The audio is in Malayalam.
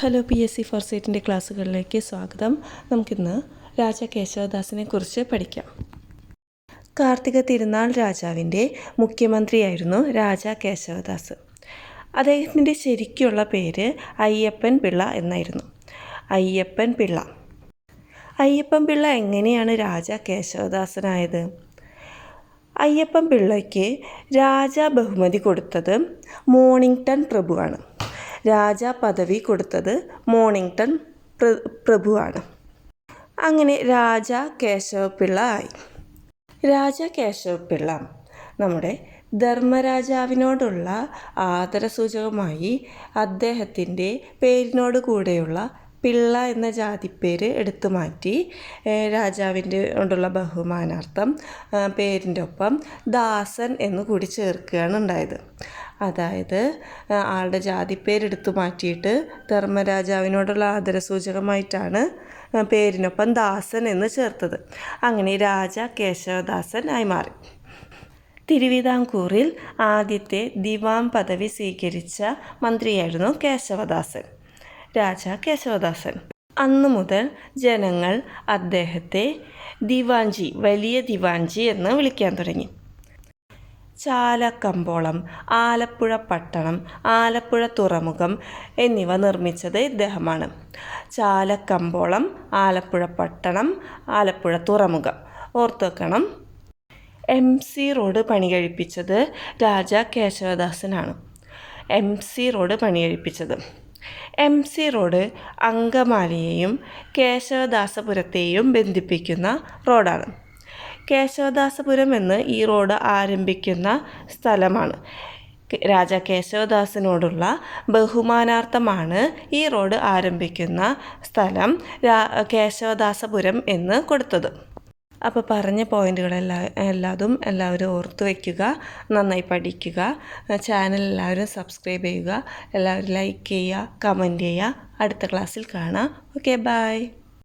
ഹലോ പി എസ് സി ഫോർസൈറ്റിന്റെ ക്ലാസ്സുകളിലേക്ക് സ്വാഗതം. നമുക്കിന്ന് രാജ കേശവദാസിനെ കുറിച്ച് പഠിക്കാം. കാർത്തിക തിരുനാൾ രാജാവിന്റെ മുഖ്യമന്ത്രിയായിരുന്നു രാജ കേശവദാസ്. അദ്ദേഹത്തിന്റെ ശരിക്കുള്ള പേര് അയ്യപ്പൻ പിള്ള എന്നായിരുന്നു. അയ്യപ്പൻ പിള്ള. അയ്യപ്പൻ പിള്ള എങ്ങനെയാണ് രാജ കേശവദാസനായത്? അയ്യപ്പൻ പിള്ളയ്ക്ക് രാജ ബഹുമതി കൊടുത്തത് മോണിങ്ടൺ പ്രഭുവാണ്. രാജ പദവി കൊടുത്തത് മോണിംഗ്ടൺ പ്ര പ്രഭുവാണ്. അങ്ങനെ രാജ കേശവപിള്ള ആയി. രാജ കേശവപിള്ള നമ്മുടെ ധർമ്മരാജാവിനോടുള്ള ആദരസൂചകമായി അദ്ദേഹത്തിന്റെ പേരിനോട് കൂടെയുള്ള പിള്ള എന്ന ജാതിപ്പേര് എടുത്തു മാറ്റി രാജാവിന്റെ കൊണ്ടുള്ള ബഹുമാനാർത്ഥം പേരിന്റെ ഒപ്പം ദാസൻ എന്ന് കൂടി ചേർക്കുകയാണ് ഉണ്ടായത്. അതായത് ആളുടെ ജാതിപ്പേരെടുത്തു മാറ്റിയിട്ട് ധർമ്മരാജാവിനോടുള്ള ആദരസൂചകമായിട്ടാണ് പേരിനൊപ്പം ദാസൻ എന്ന് ചേർത്തത്. അങ്ങനെ രാജ കേശവദാസൻ ആയി മാറി. തിരുവിതാംകൂറിൽ ആദ്യത്തെ ദിവാൻ പദവി സ്വീകരിച്ച മന്ത്രിയായിരുന്നു കേശവദാസൻ. രാജ കേശവദാസൻ. അന്നു മുതൽ ജനങ്ങൾ അദ്ദേഹത്തെ ദിവാഞ്ചി വലിയ ദിവാഞ്ചി എന്ന് വിളിക്കാൻ തുടങ്ങി. ചാലക്കമ്പോളം ആലപ്പുഴ പട്ടണം ആലപ്പുഴ തുറമുഖം എന്നിവ നിർമ്മിച്ചത് ഇദ്ദേഹമാണ്. ചാലക്കമ്പോളം ആലപ്പുഴ പട്ടണം ആലപ്പുഴ തുറമുഖം. ഓർത്തു വെക്കണം എം സി റോഡ് പണി കഴിപ്പിച്ചത് രാജ കേശവദാസനാണ്. എം സി റോഡ് പണി കഴിപ്പിച്ചത് എം സി റോഡ് അങ്കമാലിയെയും കേശവദാസപുരത്തെയും ബന്ധിപ്പിക്കുന്ന റോഡാണ്. കേശവദാസപുരം എന്ന് ഈ റോഡ് ആരംഭിക്കുന്ന സ്ഥലമാണ്. രാജ കേശവദാസിനോടുള്ള ബഹുമാനാർത്ഥമാണ് ഈ റോഡ് ആരംഭിക്കുന്ന സ്ഥലം കേശവദാസപുരം എന്ന് കൊടുത്തത്. അപ്പോൾ പറഞ്ഞ പോയിന്റുകളെല്ലാം എല്ലാതും എല്ലാവരും ഓർത്തു വയ്ക്കുക നന്നായി പഠിക്കുക ചാനൽ എല്ലാവരും സബ്സ്ക്രൈബ് ചെയ്യുക എല്ലാവരും ലൈക്ക് ചെയ്യുക കമന്റ് ചെയ്യുക. അടുത്ത ക്ലാസ്സിൽ കാണാം. Okay bye